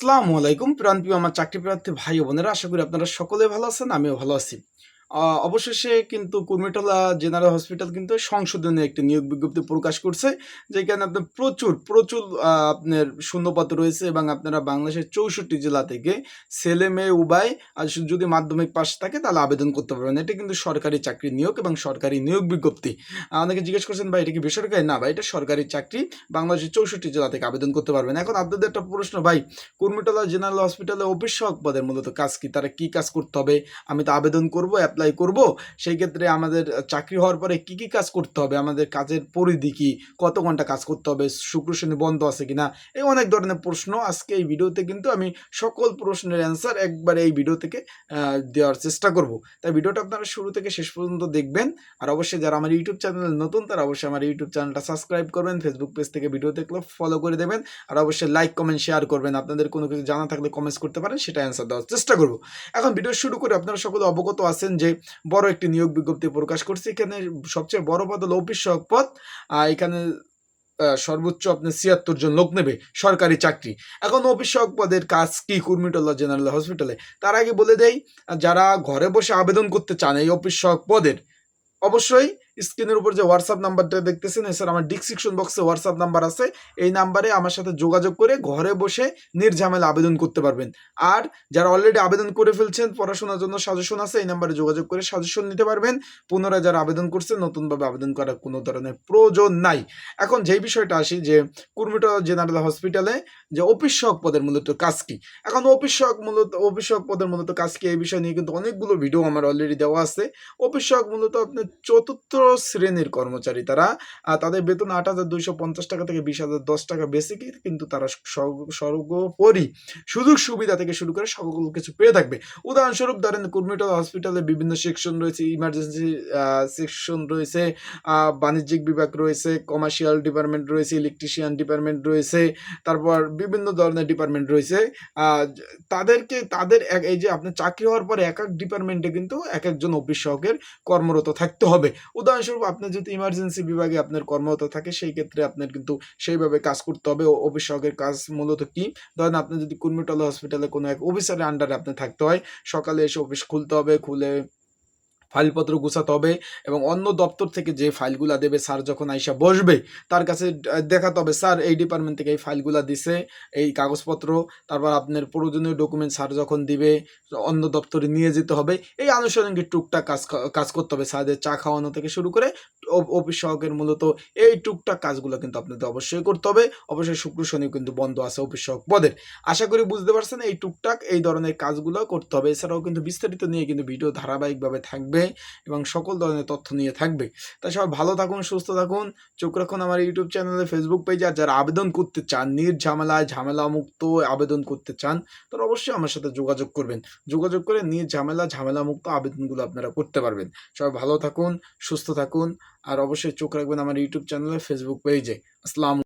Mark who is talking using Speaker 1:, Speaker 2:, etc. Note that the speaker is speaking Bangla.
Speaker 1: আসসালামু আলাইকুম প্রাণপ্রিয় আমার চাকরি প্রার্থী ভাই বোনেরা, আশা করি আপনারা সকলে ভালো আছেন, আমিও ভালো আছি। অবশেষে কিন্তু কুর্মিটোলা জেনারেল হসপিটাল কিন্তু সংশোধনী একটি নিয়োগ বিজ্ঞপ্তি প্রকাশ করছে, যেখানে আপনার প্রচুর প্রচুর আপনার শূন্যপদ রয়েছে এবং আপনারা বাংলাদেশের চৌষট্টি জেলা থেকে ছেলে, মেয়ে, উভয় আর যদি মাধ্যমিক পাশ থাকে তাহলে আবেদন করতে পারবেন। এটা কিন্তু সরকারি চাকরি নিয়োগ এবং সরকারি নিয়োগ বিজ্ঞপ্তি। অনেকে জিজ্ঞেস করছেন, ভাই, এটা কি বেসরকারি? না, ভাই, এটা সরকারি চাকরি। বাংলাদেশের চৌষট্টি জেলা থেকে আবেদন করতে পারবেন। এখন আপনাদের একটা প্রশ্ন, ভাই, কুর্মিটোলা জেনারেল হসপিটালে অফিস পদের মূলত কাজ কি? তারা কি কাজ করতে হবে? আমি তো আবেদন করব অ্যাপ্লাই করব, সেই ক্ষেত্রে আমাদের চাকরি হওয়ার পরে কি কি কাজ করতে হবে, আমাদের কাজের পরিধি কি, কত ঘণ্টা কাজ করতে হবে, শুক্র, শনি, বন্ধ আছে কিনা, এই অনেক ধরনের প্রশ্ন আজকে এই ভিডিওতে কিন্তু আমি সকল প্রশ্নের অ্যান্সার একবারে এই ভিডিও থেকে দেওয়ার চেষ্টা করব। তাই ভিডিওটা আপনারা শুরু থেকে শেষ পর্যন্ত দেখবেন, আর অবশ্যই যারা আমার ইউটিউব চ্যানেল নতুন, তারা অবশ্যই আমার ইউটিউব চ্যানেলটা সাবস্ক্রাইব করবেন ফেসবুক পেজ থেকে ভিডিও দেখলে ফলো করে দেবেন, আর অবশ্যই লাইক কমেন্ট শেয়ার করবেন, আপনাদের কোনো কিছু জানা থাকলে কমেন্টস করতে পারেন, সেটা অ্যান্সার দেওয়ার চেষ্টা করব। এখন ভিডিও শুরু করে আপনারা সকলে অবগত আছেন যে বড় একটি নিয়োগ বিজ্ঞপ্তি প্রকাশ করছে। এখানে সবচেয়ে বড় পদ হলো অফিস সহক পদ। এখানে সর্বোচ্চ আপনি ছিয়াত্তর জন লোক নেবে, সরকারি চাকরি। এখন অফিস সহক পদের কাজ কি? কুর্মিটোলা জেনারেল হসপিটালে। তার আগে বলে দেয় যারা ঘরে বসে আবেদন করতে চান এই অফিস সহক পদের, অবশ্যই স্ক্রিনের উপর যে হোয়াটসঅ্যাপ নাম্বারটা দেখতেছেন এছাড়া আমার ডিসক্রিপশন বক্সে হোয়াটসঅ্যাপ নাম্বার আছে। এই নাম্বারে আমার সাথে যোগাযোগ করে ঘরে বসে নির্ঝামেলা আবেদন করতে পারবেন। আর যারা অলরেডি আবেদন করে ফেলছেন, পড়াশোনার জন্য সাজেশন আছে, এই নাম্বারে যোগাযোগ করে সাজেশন নিতে পারবেন। পুনরায় যারা আবেদন করছেন, নতুনভাবে আবেদন করার কোনো ধরনের প্রয়োজন নাই। এখন যেই বিষয়টা আসি, যে কুর্মিটা জেনারেল হসপিটালে যে অফিস সহক পদের মূলত কাজ কি? এখন অফিস সহক মূলত অফিস সহক পদের মূলত কাজ কি এই বিষয় নিয়ে কিন্তু অনেকগুলো ভিডিও আমার অলরেডি দেওয়া আছে। অফিস সহক মূলত আপনার চতুর্থ শ্রেণির কর্মচারী তারা তাদের বেতন আট হাজার দুইশো পঞ্চাশ টাকা থেকে বিশ হাজার দশ টাকা বেসিকই কিন্তু তারা সর্বোপরি সুযোগ সুবিধা থেকে শুরু করে সকল কিছু পেয়ে থাকবে। উদাহরণস্বরূপ ধরেন কুর্মিটো হসপিটালে বিভিন্ন সেকশন রয়েছে, ইমার্জেন্সি সেকশন রয়েছে বাণিজ্যিক বিভাগ রয়েছে, কমার্শিয়াল ডিপার্টমেন্ট রয়েছে, ইলেকট্রিশিয়ান ডিপার্টমেন্ট রয়েছে, তারপর বিভিন্ন ধরনের ডিপার্টমেন্ট রয়েছে তাদেরকে, তাদের এই যে আপনার চাকরি হওয়ার পরে এক এক ডিপার্টমেন্টে কিন্তু এক একজন অফিস সহকের কর্মরত থাকতে হবে। উদাহরণস্বরূপ আপনার যদি ইমার্জেন্সি বিভাগে আপনার কর্মরত থাকে, সেই ক্ষেত্রে আপনার কিন্তু সেইভাবে কাজ করতে হবে। অফিস কাজ মূলত কি? ধরেন আপনি যদি কুর্মিটলা হসপিটালে কোনো এক অফিসারের আন্ডারে আপনি থাকতে হয়, সকালে এসে অফিস খুলতে হবে, খুলে ফাইলপত্র গুছাতে হবে এবং অন্য দপ্তর থেকে যে ফাইলগুলা দেবে, স্যার যখন আইসা বসবে, তার কাছে দেখাতে হবে, স্যার এই ডিপার্টমেন্ট থেকে এই ফাইলগুলা দিছে, এই কাগজপত্র, তারপর আপনার প্রয়োজনীয় ডকুমেন্ট স্যার যখন দিবে, অন্য দপ্তরে নিয়ে যেতে হবে। এই আনুষঙ্গিক টুকটাক কাজ কাজ করতে হবে স্যারদের চা খাওয়ানো থেকে শুরু করে অফিস সহকের মূলত এই টুকটাক কাজগুলো কিন্তু আপনাদের অবশ্যই করতে হবে। অবশ্যই শুক্র শনি কিন্তু বন্ধ আছে অফিস সহক পদের। আশা করি বুঝতে পারছেন, এই টুকটাক এই ধরনের কাজগুলো করতে হবে। এছাড়াও কিন্তু বিস্তারিত নিয়ে কিন্তু ভিডিও ধারাবাহিকভাবে থাকবে। এবং সকল ধরনের তথ্য নিয়ে থাকবে। তাই সবাই ভালো থাকুন, সুস্থ থাকুন। চোখ রাখুন আমার ইউটিউব চ্যানেলে ফেসবুক পেজে আর যারা আবেদন করতে চান নির্ঝামেলায় ঝামেলা মুক্ত আবেদন করতে চান, তারা অবশ্যই আমার সাথে যোগাযোগ করবেন। যোগাযোগ করে নির্ঝামেলা ঝামেলা মুক্ত আবেদনগুলো আপনারা করতে পারবেন। সবাই ভালো থাকুন, সুস্থ থাকুন। আর অবশ্যই চোখ রাখবেন আমার ইউটিউব চ্যানেলে ফেসবুক পেজে আসসালাম